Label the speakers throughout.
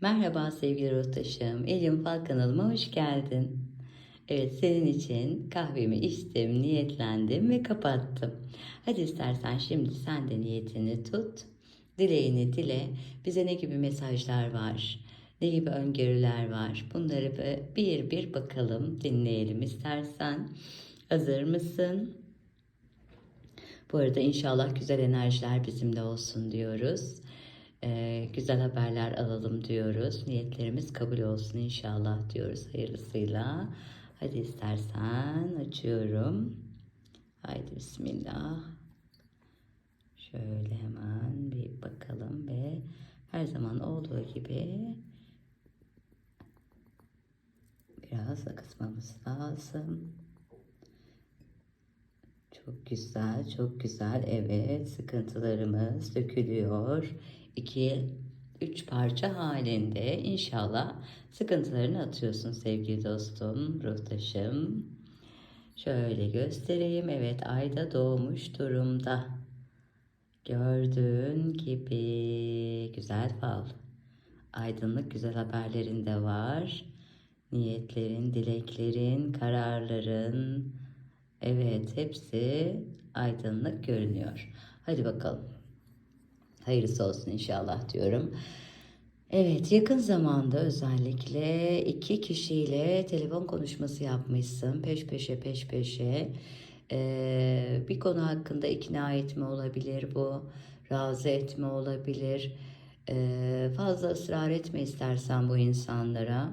Speaker 1: Merhaba sevgili ruhtaşım. Elim Fal kanalıma hoş geldin. Evet senin için kahvemi içtim, niyetlendim ve kapattım. Hadi istersen şimdi sen de niyetini tut. Dileğini dile. Bize ne gibi mesajlar var? Ne gibi öngörüler var? Bunları bir bir bakalım, dinleyelim istersen. Hazır mısın? Bu arada inşallah güzel enerjiler bizimle olsun diyoruz. Ee, güzel haberler alalım diyoruz. Niyetlerimiz kabul olsun inşallah diyoruz hayırlısıyla. Hadi istersen açıyorum. Haydi bismillah. Şöyle hemen bir bakalım ve her zaman olduğu gibi biraz akıtmamız lazım. Çok güzel, çok güzel. Evet, sıkıntılarımız dökülüyor. İki, üç parça halinde inşallah sıkıntılarını atıyorsun sevgili dostum, ruhtaşım. Şöyle göstereyim. Evet, ayda doğmuş durumda. Gördüğün gibi güzel fal. Aydınlık güzel haberlerin de var. Niyetlerin, dileklerin, kararların, Evet, hepsi aydınlık görünüyor. Hadi bakalım. Hayırlısı olsun inşallah diyorum. Evet, yakın zamanda özellikle iki kişiyle telefon konuşması yapmışsın. Peş peşe peş peşe. Ee, bir konu hakkında ikna etme olabilir bu. Razı etme olabilir. Ee, fazla ısrar etme istersen bu insanlara.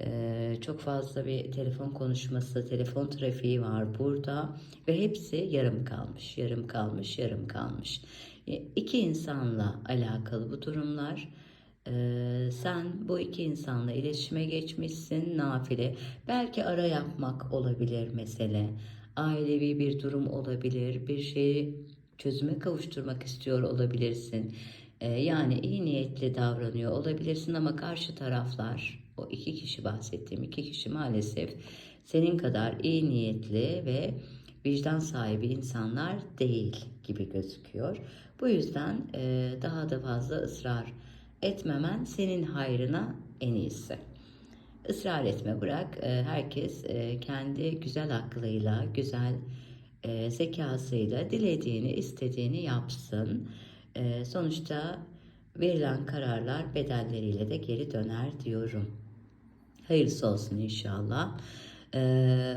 Speaker 1: Ee, çok fazla bir telefon konuşması, telefon trafiği var burada ve hepsi yarım kalmış, yarım kalmış, yarım kalmış. E, iki insanla alakalı bu durumlar. Ee, sen bu iki insanla iletişime geçmişsin, nafile. Belki ara yapmak olabilir mesele. Ailevi bir durum olabilir, bir şeyi çözüme kavuşturmak istiyor olabilirsin. Ee, yani iyi niyetli davranıyor olabilirsin ama karşı taraflar o iki kişi bahsettiğim iki kişi maalesef senin kadar iyi niyetli ve vicdan sahibi insanlar değil gibi gözüküyor. Bu yüzden e, daha da fazla ısrar etmemen senin hayrına en iyisi. Israr etme bırak. E, herkes e, kendi güzel aklıyla, güzel e, zekasıyla dilediğini, istediğini yapsın. E, sonuçta verilen kararlar bedelleriyle de geri döner diyorum. Hayırlısı olsun inşallah. Ee,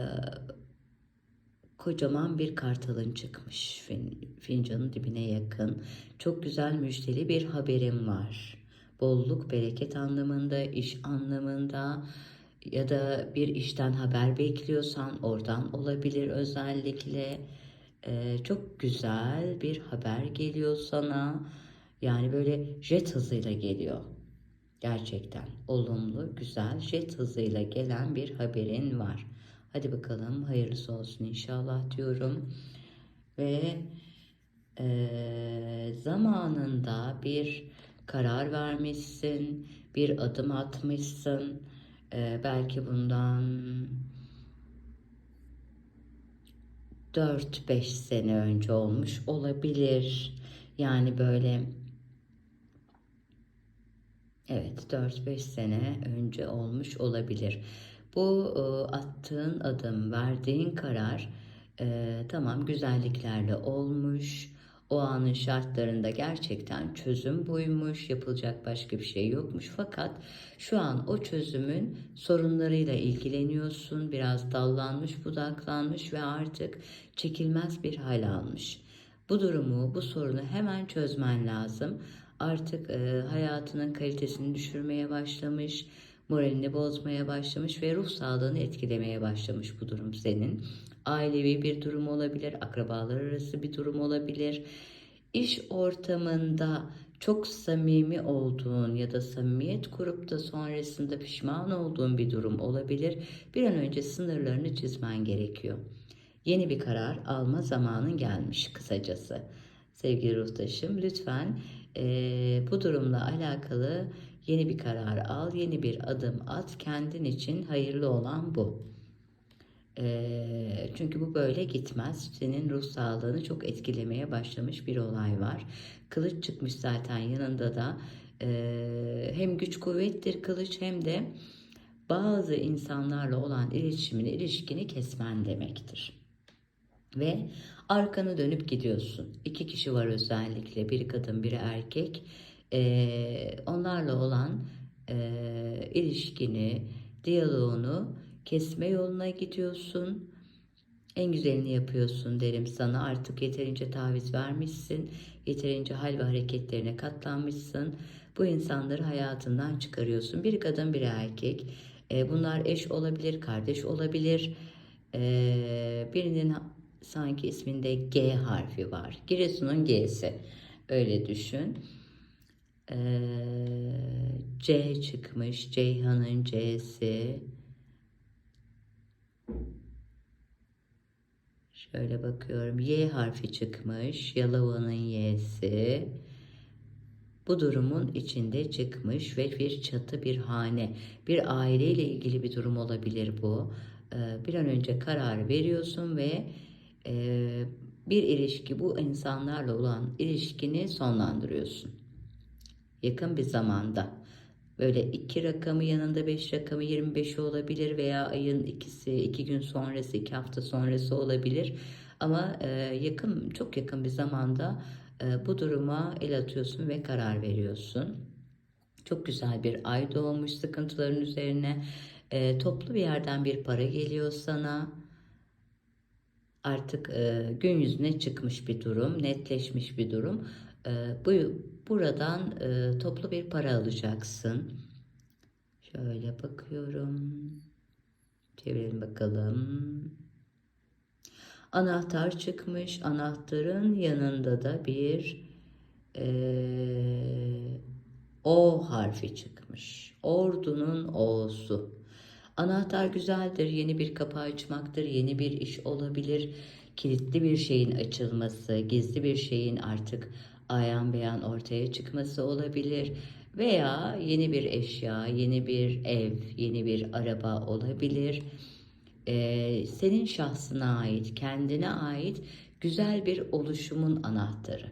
Speaker 1: kocaman bir kartalın çıkmış fin, fincanın dibine yakın. Çok güzel müjdeli bir haberim var. Bolluk, bereket anlamında, iş anlamında ya da bir işten haber bekliyorsan oradan olabilir özellikle. Ee, çok güzel bir haber geliyor sana. Yani böyle jet hızıyla geliyor. Gerçekten olumlu, güzel, jet hızıyla gelen bir haberin var. Hadi bakalım hayırlısı olsun inşallah diyorum. Ve e, zamanında bir karar vermişsin, bir adım atmışsın. E, belki bundan 4-5 sene önce olmuş olabilir. Yani böyle Evet 4-5 sene önce olmuş olabilir. Bu e, attığın adım, verdiğin karar e, tamam güzelliklerle olmuş. O anın şartlarında gerçekten çözüm buymuş, yapılacak başka bir şey yokmuş. Fakat şu an o çözümün sorunlarıyla ilgileniyorsun, biraz dallanmış, budaklanmış ve artık çekilmez bir hal almış. Bu durumu, bu sorunu hemen çözmen lazım artık e, hayatının kalitesini düşürmeye başlamış, moralini bozmaya başlamış ve ruh sağlığını etkilemeye başlamış bu durum senin. Ailevi bir durum olabilir, akrabalar arası bir durum olabilir. İş ortamında çok samimi olduğun ya da samimiyet kurup da sonrasında pişman olduğun bir durum olabilir. Bir an önce sınırlarını çizmen gerekiyor. Yeni bir karar alma zamanın gelmiş kısacası. Sevgili ruhtaşım lütfen e, bu durumla alakalı yeni bir karar al, yeni bir adım at. Kendin için hayırlı olan bu. E, çünkü bu böyle gitmez. Senin ruh sağlığını çok etkilemeye başlamış bir olay var. Kılıç çıkmış zaten yanında da Ee, hem güç kuvvettir kılıç hem de bazı insanlarla olan iletişimini, ilişkini kesmen demektir. Ve arkanı dönüp gidiyorsun. İki kişi var özellikle, biri kadın, biri erkek. Ee, onlarla olan e, ilişkini, diyaloğunu kesme yoluna gidiyorsun. En güzelini yapıyorsun derim sana. Artık yeterince taviz vermişsin. Yeterince hal ve hareketlerine katlanmışsın. Bu insanları hayatından çıkarıyorsun. Bir kadın bir erkek. E, bunlar eş olabilir, kardeş olabilir. E, birinin sanki isminde G harfi var. Giresun'un G'si. Öyle düşün. E, C çıkmış. Ceyhan'ın C'si. Şöyle bakıyorum. Y harfi çıkmış. Yalova'nın Y'si. Bu durumun içinde çıkmış ve bir çatı, bir hane, bir aileyle ilgili bir durum olabilir bu. Ee, bir an önce karar veriyorsun ve e, bir ilişki, bu insanlarla olan ilişkini sonlandırıyorsun. Yakın bir zamanda. Böyle iki rakamı yanında beş rakamı 25'i olabilir veya ayın ikisi, iki gün sonrası, iki hafta sonrası olabilir. Ama e, yakın, çok yakın bir zamanda e, bu duruma el atıyorsun ve karar veriyorsun. Çok güzel bir ay doğmuş sıkıntıların üzerine. E, toplu bir yerden bir para geliyor sana. Artık e, gün yüzüne çıkmış bir durum, netleşmiş bir durum. E, bu buradan e, toplu bir para alacaksın. Şöyle bakıyorum. Çevirelim bakalım. Anahtar çıkmış. Anahtarın yanında da bir e, O harfi çıkmış. Ordunun O'su. Anahtar güzeldir. Yeni bir kapı açmaktır. Yeni bir iş olabilir. Kilitli bir şeyin açılması, gizli bir şeyin artık ayan beyan ortaya çıkması olabilir veya yeni bir eşya, yeni bir ev, yeni bir araba olabilir. Ee, senin şahsına ait, kendine ait güzel bir oluşumun anahtarı.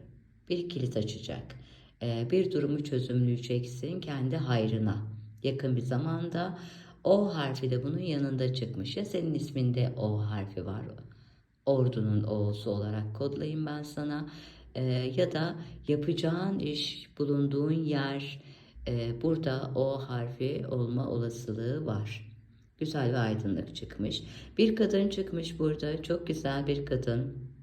Speaker 1: Bir kilit açacak. Ee, bir durumu çözümleyeceksin kendi hayrına. Yakın bir zamanda O harfi de bunun yanında çıkmış. Ya senin isminde O harfi var. Ordunun O'su olarak kodlayayım ben sana e, ya da yapacağın iş, bulunduğun yer e, burada o harfi olma olasılığı var. Güzel ve aydınlık çıkmış. Bir kadın çıkmış burada. Çok güzel bir kadın.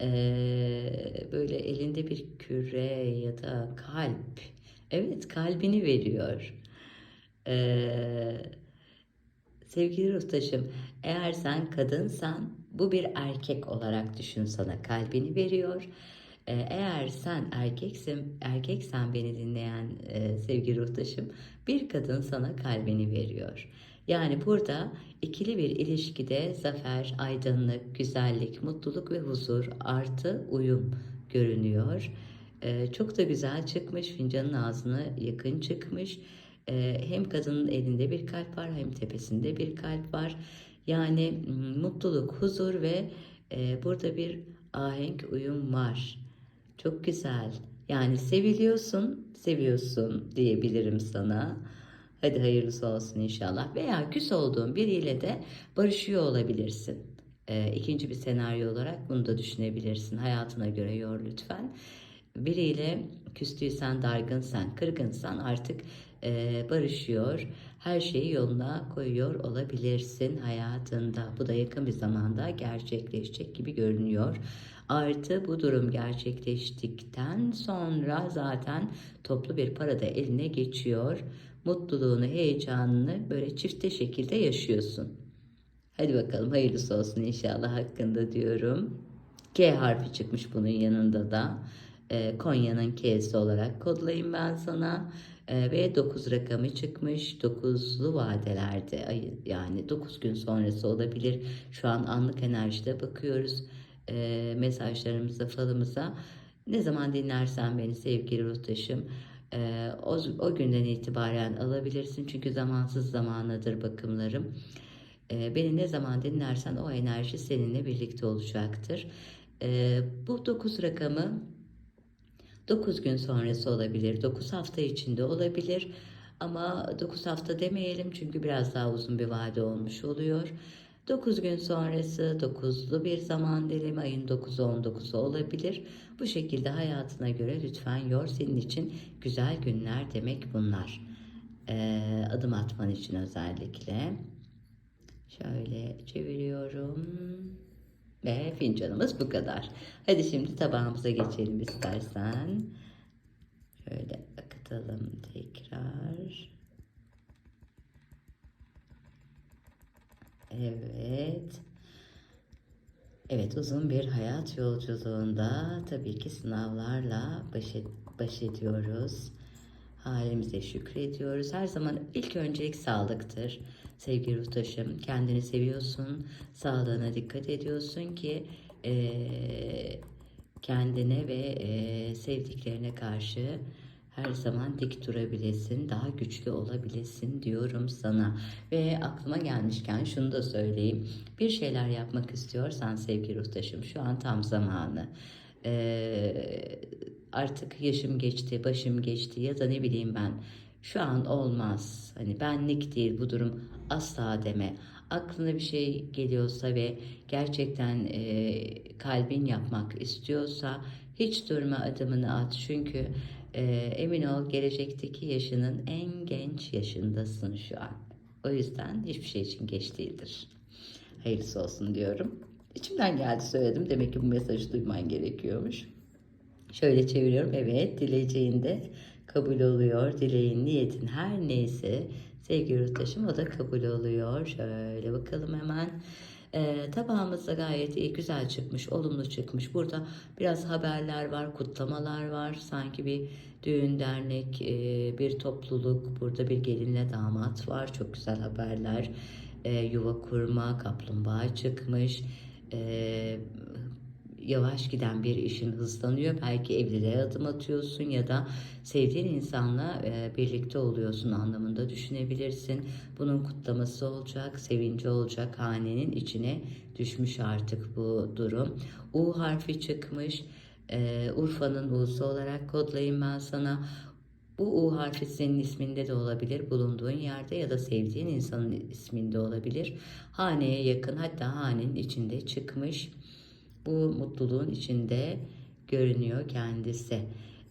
Speaker 1: Ee, böyle elinde bir küre ya da kalp. Evet kalbini veriyor. Ee, sevgili Rustaş'ım eğer sen kadınsan bu bir erkek olarak düşün sana kalbini veriyor. Ee, eğer sen erkeksin, erkeksen beni dinleyen e, sevgili ruhtaşım bir kadın sana kalbini veriyor. Yani burada ikili bir ilişkide zafer, aydınlık, güzellik, mutluluk ve huzur artı uyum görünüyor. Ee, çok da güzel çıkmış, fincanın ağzına yakın çıkmış. Ee, hem kadının elinde bir kalp var hem tepesinde bir kalp var. Yani mutluluk, huzur ve e, burada bir ahenk uyum var. Çok güzel. Yani seviliyorsun, seviyorsun diyebilirim sana. Hadi hayırlısı olsun inşallah. Veya küs olduğun biriyle de barışıyor olabilirsin. E, ikinci bir senaryo olarak bunu da düşünebilirsin. Hayatına göre yor lütfen. Biriyle küstüysen, dargınsan, kırgınsan artık e, barışıyor. Her şeyi yoluna koyuyor olabilirsin hayatında. Bu da yakın bir zamanda gerçekleşecek gibi görünüyor. Artı bu durum gerçekleştikten sonra zaten toplu bir para da eline geçiyor. Mutluluğunu, heyecanını böyle çifte şekilde yaşıyorsun. Hadi bakalım hayırlısı olsun inşallah hakkında diyorum. K harfi çıkmış bunun yanında da. E, Konya'nın K'si olarak kodlayayım ben sana. E, ve 9 rakamı çıkmış. 9'lu vadelerde yani 9 gün sonrası olabilir. Şu an anlık enerjide bakıyoruz e, mesajlarımıza, falımıza. Ne zaman dinlersen beni sevgili ruhtaşım e, o, o günden itibaren alabilirsin. Çünkü zamansız zamanadır bakımlarım. E, beni ne zaman dinlersen o enerji seninle birlikte olacaktır. E, bu 9 rakamı 9 gün sonrası olabilir, 9 hafta içinde olabilir. Ama 9 hafta demeyelim çünkü biraz daha uzun bir vade olmuş oluyor. 9 gün sonrası 9'lu bir zaman dilimi ayın 9'u 19'u olabilir. Bu şekilde hayatına göre lütfen yor. Senin için güzel günler demek bunlar. Ee, adım atman için özellikle. Şöyle çeviriyorum. Ve fincanımız bu kadar. Hadi şimdi tabağımıza geçelim istersen. Şöyle akıtalım tekrar. Evet. Evet uzun bir hayat yolculuğunda tabii ki sınavlarla baş, et, baş ediyoruz. Halimize şükrediyoruz. Her zaman ilk öncelik sağlıktır. Sevgili Ruhtaş'ım kendini seviyorsun. Sağlığına dikkat ediyorsun ki eee, kendine ve eee, sevdiklerine karşı her zaman dik durabilesin, daha güçlü olabilesin diyorum sana. Ve aklıma gelmişken şunu da söyleyeyim. Bir şeyler yapmak istiyorsan sevgili ruhtaşım şu an tam zamanı. Ee, artık yaşım geçti, başım geçti ya da ne bileyim ben şu an olmaz. Hani benlik değil bu durum asla deme. Aklına bir şey geliyorsa ve gerçekten e, kalbin yapmak istiyorsa hiç durma adımını at. Çünkü e, emin ol gelecekteki yaşının en genç yaşındasın şu an. O yüzden hiçbir şey için geç değildir. Hayırlısı olsun diyorum. İçimden geldi söyledim. Demek ki bu mesajı duyman gerekiyormuş. Şöyle çeviriyorum. Evet dileyeceğinde kabul oluyor. Dileğin, niyetin her neyse sevgili yurttaşım o da kabul oluyor. Şöyle bakalım hemen. E, tabağımız da gayet iyi, güzel çıkmış, olumlu çıkmış. Burada biraz haberler var, kutlamalar var. Sanki bir düğün, dernek, e, bir topluluk. Burada bir gelinle damat var. Çok güzel haberler. E, yuva kurma, kaplumbağa çıkmış. E, yavaş giden bir işin hızlanıyor. Belki evliliğe adım atıyorsun ya da sevdiğin insanla e, birlikte oluyorsun anlamında düşünebilirsin. Bunun kutlaması olacak, sevinci olacak. Hanenin içine düşmüş artık bu durum. U harfi çıkmış. E, Urfa'nın U'su olarak kodlayayım ben sana. Bu U harfi senin isminde de olabilir, bulunduğun yerde ya da sevdiğin insanın isminde olabilir. Haneye yakın hatta hanenin içinde çıkmış bu mutluluğun içinde görünüyor kendisi.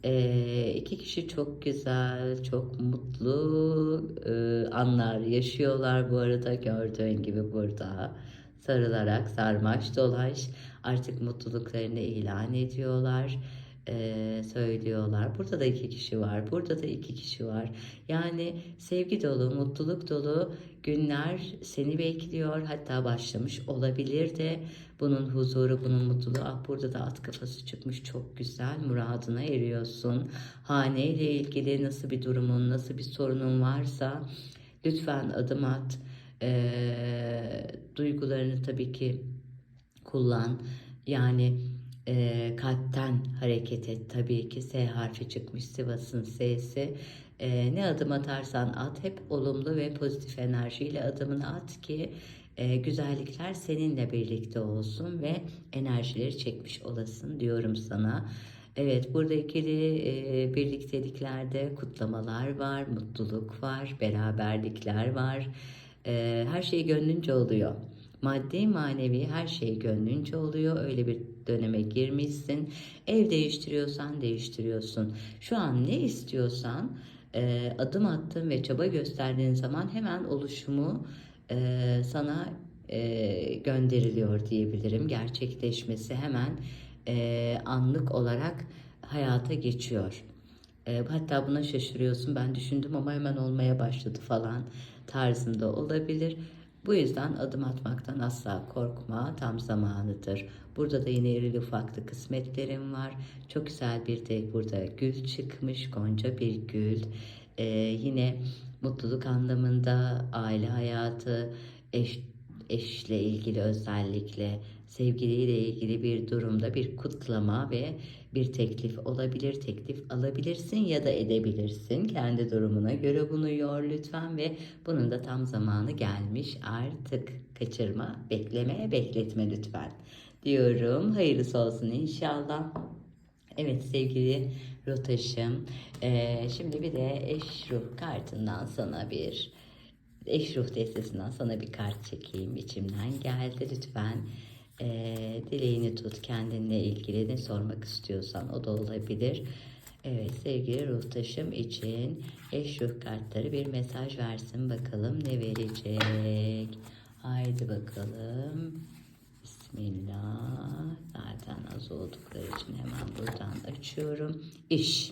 Speaker 1: Ee, iki kişi çok güzel, çok mutlu e, anlar yaşıyorlar bu arada gördüğün gibi burada. Sarılarak sarmaş dolaş artık mutluluklarını ilan ediyorlar e, söylüyorlar. Burada da iki kişi var. Burada da iki kişi var. Yani sevgi dolu, mutluluk dolu günler seni bekliyor. Hatta başlamış olabilir de bunun huzuru, bunun mutluluğu. Ah burada da at kafası çıkmış. Çok güzel. Muradına eriyorsun. Hane ile ilgili nasıl bir durumun, nasıl bir sorunun varsa lütfen adım at. E, duygularını tabii ki kullan. Yani e, kalpten hareket et. Tabii ki S harfi çıkmış Sivas'ın S'si. E, ne adım atarsan at hep olumlu ve pozitif enerjiyle adımını at ki e, güzellikler seninle birlikte olsun ve enerjileri çekmiş olasın diyorum sana. Evet burada ikili e, birlikteliklerde kutlamalar var, mutluluk var, beraberlikler var. E, her şey gönlünce oluyor. Maddi manevi her şey gönlünce oluyor. Öyle bir döneme girmişsin. Ev değiştiriyorsan değiştiriyorsun. Şu an ne istiyorsan e, adım attığın ve çaba gösterdiğin zaman hemen oluşumu e, sana e, gönderiliyor diyebilirim. Gerçekleşmesi hemen e, anlık olarak hayata geçiyor. E, hatta buna şaşırıyorsun. Ben düşündüm ama hemen olmaya başladı falan tarzında olabilir. Bu yüzden adım atmaktan asla korkma, tam zamanıdır. Burada da yine irili ufaklı kısmetlerim var. Çok güzel bir de burada gül çıkmış, gonca bir gül. Ee, yine mutluluk anlamında aile hayatı, eş, eşle ilgili özellikle sevgiliyle ilgili bir durumda bir kutlama ve bir teklif olabilir. Teklif alabilirsin ya da edebilirsin. Kendi durumuna göre bunu yor lütfen ve bunun da tam zamanı gelmiş artık. Kaçırma, bekleme, bekletme lütfen diyorum. Hayırlısı olsun inşallah. Evet sevgili Rotaşım. Ee, şimdi bir de eş ruh kartından sana bir eş ruh destesinden sana bir kart çekeyim. İçimden geldi lütfen. Ee, dileğini tut kendinle ilgili ne sormak istiyorsan o da olabilir. Evet sevgili ruhtaşım için eş ruh kartları bir mesaj versin bakalım ne verecek. Haydi bakalım. Bismillah. Zaten az oldukları için hemen buradan açıyorum. İş.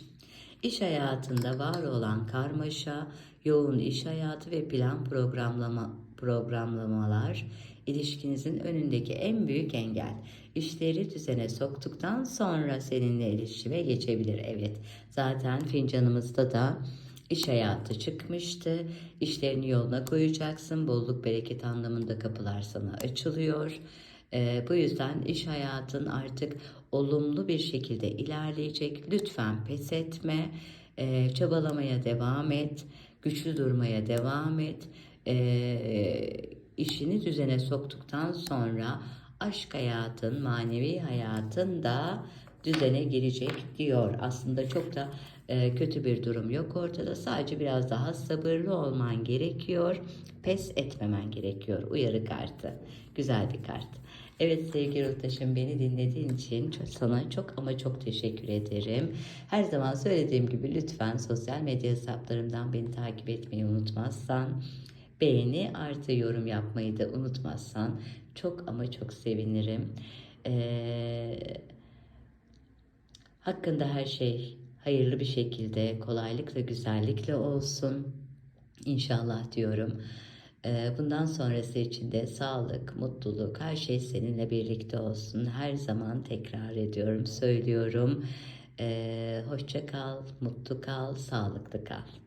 Speaker 1: İş hayatında var olan karmaşa, yoğun iş hayatı ve plan programlama programlamalar ilişkinizin önündeki en büyük engel. İşleri düzene soktuktan sonra seninle iletişime geçebilir. Evet. Zaten fincanımızda da iş hayatı çıkmıştı. İşlerini yoluna koyacaksın. Bolluk bereket anlamında kapılar sana açılıyor. Ee, bu yüzden iş hayatın artık olumlu bir şekilde ilerleyecek. Lütfen pes etme. Ee, çabalamaya devam et. Güçlü durmaya devam et. Ee, işini düzene soktuktan sonra aşk hayatın, manevi hayatın da düzene girecek diyor. Aslında çok da e, kötü bir durum yok ortada. Sadece biraz daha sabırlı olman gerekiyor. Pes etmemen gerekiyor. Uyarı kartı. Güzel bir kart. Evet sevgili yurttaşım beni dinlediğin için çok- sana çok ama çok teşekkür ederim. Her zaman söylediğim gibi lütfen sosyal medya hesaplarımdan beni takip etmeyi unutmazsan, beğeni artı yorum yapmayı da unutmazsan çok ama çok sevinirim. Ee, hakkında her şey hayırlı bir şekilde, kolaylıkla, güzellikle olsun. İnşallah diyorum. Ee, Bundan sonrası için de sağlık, mutluluk, her şey seninle birlikte olsun. Her zaman tekrar ediyorum, söylüyorum. Ee, hoşça kal, mutlu kal, sağlıklı kal.